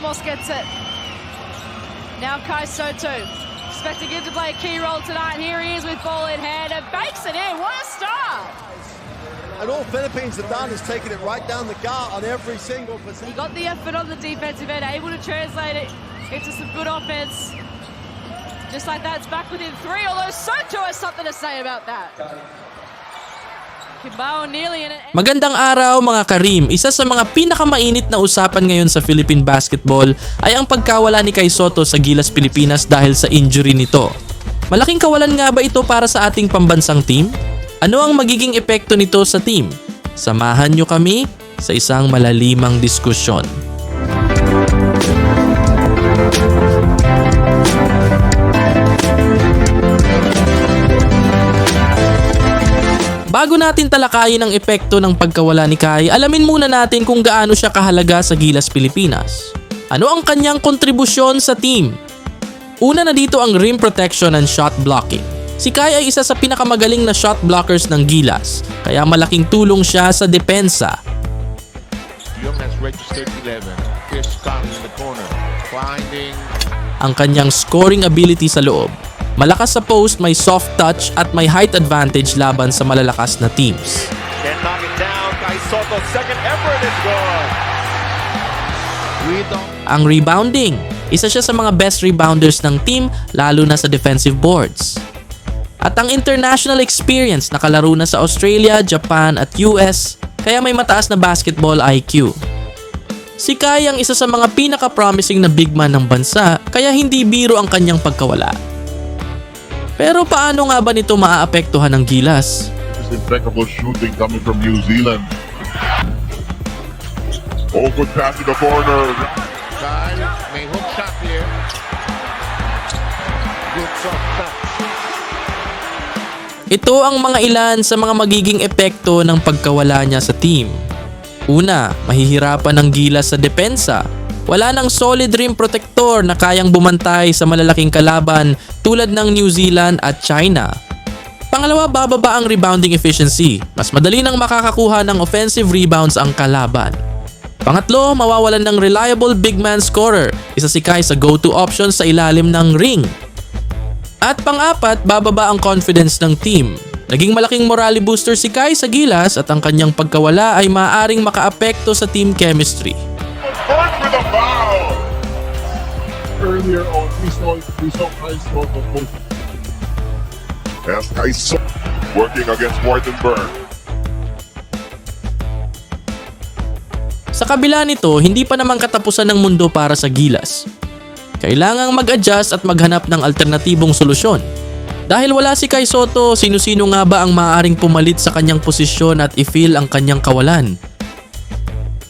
Ramos gets it. Now Kai Soto. Expecting him to play a key role tonight. And Here he is with ball in hand and bakes it in. What a start! And all Philippines have done is taken it right down the gut on every single He possession. got the effort on the defensive end, able to translate it into some good offense. Just like that, it's back within three, although Soto has something to say about that. Magandang araw mga Karim. Isa sa mga pinakamainit na usapan ngayon sa Philippine basketball ay ang pagkawala ni Kai Soto sa Gilas Pilipinas dahil sa injury nito. Malaking kawalan nga ba ito para sa ating pambansang team? Ano ang magiging epekto nito sa team? Samahan nyo kami sa isang malalimang diskusyon. Bago natin talakayin ang epekto ng pagkawala ni Kai, alamin muna natin kung gaano siya kahalaga sa Gilas Pilipinas. Ano ang kanyang kontribusyon sa team? Una na dito ang rim protection and shot blocking. Si Kai ay isa sa pinakamagaling na shot blockers ng Gilas, kaya malaking tulong siya sa depensa. Young has registered 11. Here's in the corner. Finding Ang kanyang scoring ability sa loob. Malakas sa post, may soft touch at may height advantage laban sa malalakas na teams. Can knock it down. Soto, second effort is. Rebound. ang rebounding. Isa siya sa mga best rebounders ng team lalo na sa defensive boards. At ang international experience nakalaro na sa Australia, Japan at US kaya may mataas na basketball IQ. Si Kai ang isa sa mga pinaka-promising na big man ng bansa kaya hindi biro ang kanyang pagkawala. Pero paano nga ba nito maaapektuhan ng gilas? This impeccable shooting coming from New Zealand. Oh, good pass to the corner. Kyle may hook shot here. Good touch. Ito ang mga ilan sa mga magiging epekto ng pagkawala niya sa team. Una, mahihirapan ng gilas sa depensa. Wala nang solid rim protector na kayang bumantay sa malalaking kalaban tulad ng New Zealand at China. Pangalawa, bababa ang rebounding efficiency. Mas madali nang makakakuha ng offensive rebounds ang kalaban. Pangatlo, mawawalan ng reliable big man scorer. Isa si Kai sa go-to option sa ilalim ng ring. At pang-apat, bababa ang confidence ng team. Naging malaking morale booster si Kai sa gilas at ang kanyang pagkawala ay maaaring makaapekto sa team chemistry. Foul. Earlier on, we saw we saw Kai Soto post As Kai Soto working against Wardenberg. Sa kabila nito, hindi pa naman katapusan ng mundo para sa gilas. Kailangang mag-adjust at maghanap ng alternatibong solusyon. Dahil wala si Kai Soto, sino-sino nga ba ang maaaring pumalit sa kanyang posisyon at i-fill ang kanyang kawalan?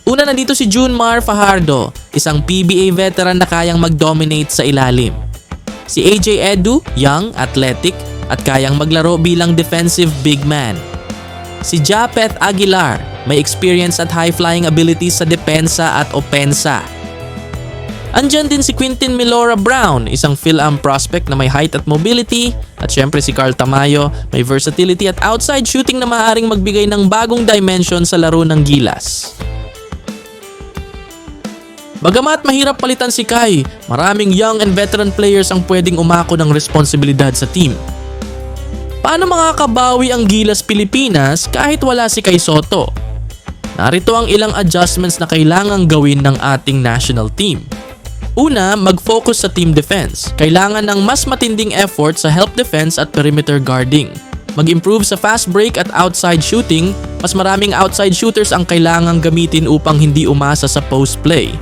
Una na dito si Junmar Fajardo, isang PBA veteran na kayang mag-dominate sa ilalim. Si AJ Edu, young, athletic, at kayang maglaro bilang defensive big man. Si Japeth Aguilar, may experience at high-flying abilities sa depensa at opensa. Andyan din si Quintin Milora Brown, isang fill-am prospect na may height at mobility. At syempre si Carl Tamayo, may versatility at outside shooting na maaaring magbigay ng bagong dimension sa laro ng gilas. Bagamat mahirap palitan si Kai, maraming young and veteran players ang pwedeng umako ng responsibilidad sa team. Paano makakabawi ang Gilas Pilipinas kahit wala si Kai Soto? Narito ang ilang adjustments na kailangang gawin ng ating national team. Una, mag-focus sa team defense. Kailangan ng mas matinding effort sa help defense at perimeter guarding. Mag-improve sa fast break at outside shooting, mas maraming outside shooters ang kailangang gamitin upang hindi umasa sa post play.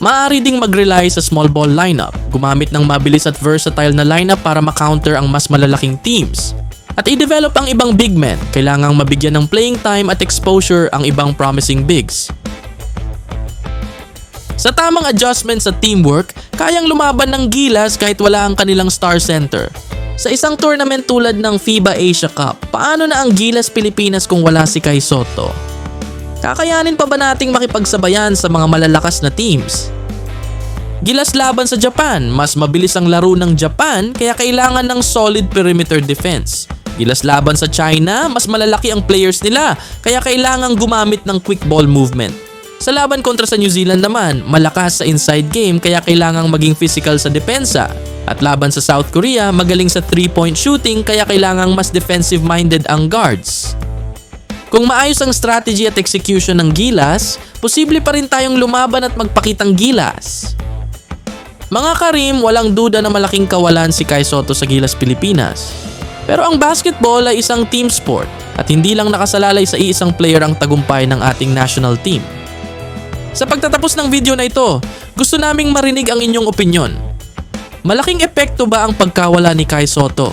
Maaari ding mag-rely sa small ball lineup, gumamit ng mabilis at versatile na lineup para makounter ang mas malalaking teams. At i-develop ang ibang big men, kailangang mabigyan ng playing time at exposure ang ibang promising bigs. Sa tamang adjustment sa teamwork, kayang lumaban ng gilas kahit wala ang kanilang star center. Sa isang tournament tulad ng FIBA Asia Cup, paano na ang Gilas Pilipinas kung wala si Kai Soto? Kakayanin pa ba nating makipagsabayan sa mga malalakas na teams? Gilas laban sa Japan, mas mabilis ang laro ng Japan kaya kailangan ng solid perimeter defense. Gilas laban sa China, mas malalaki ang players nila kaya kailangan gumamit ng quick ball movement. Sa laban kontra sa New Zealand naman, malakas sa inside game kaya kailangang maging physical sa depensa. At laban sa South Korea, magaling sa 3-point shooting kaya kailangang mas defensive-minded ang guards. Kung maayos ang strategy at execution ng Gilas, posible pa rin tayong lumaban at magpakitang gilas. Mga Karim, walang duda na malaking kawalan si Kai Soto sa Gilas Pilipinas. Pero ang basketball ay isang team sport at hindi lang nakasalalay sa iisang player ang tagumpay ng ating national team. Sa pagtatapos ng video na ito, gusto naming marinig ang inyong opinyon. Malaking epekto ba ang pagkawala ni Kai Soto?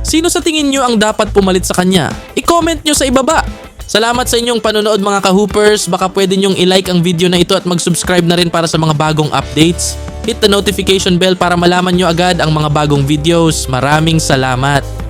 Sino sa tingin nyo ang dapat pumalit sa kanya? I-comment nyo sa ibaba! Salamat sa inyong panonood mga ka-hoopers. Baka pwede nyong i-like ang video na ito at mag-subscribe na rin para sa mga bagong updates. Hit the notification bell para malaman nyo agad ang mga bagong videos. Maraming salamat!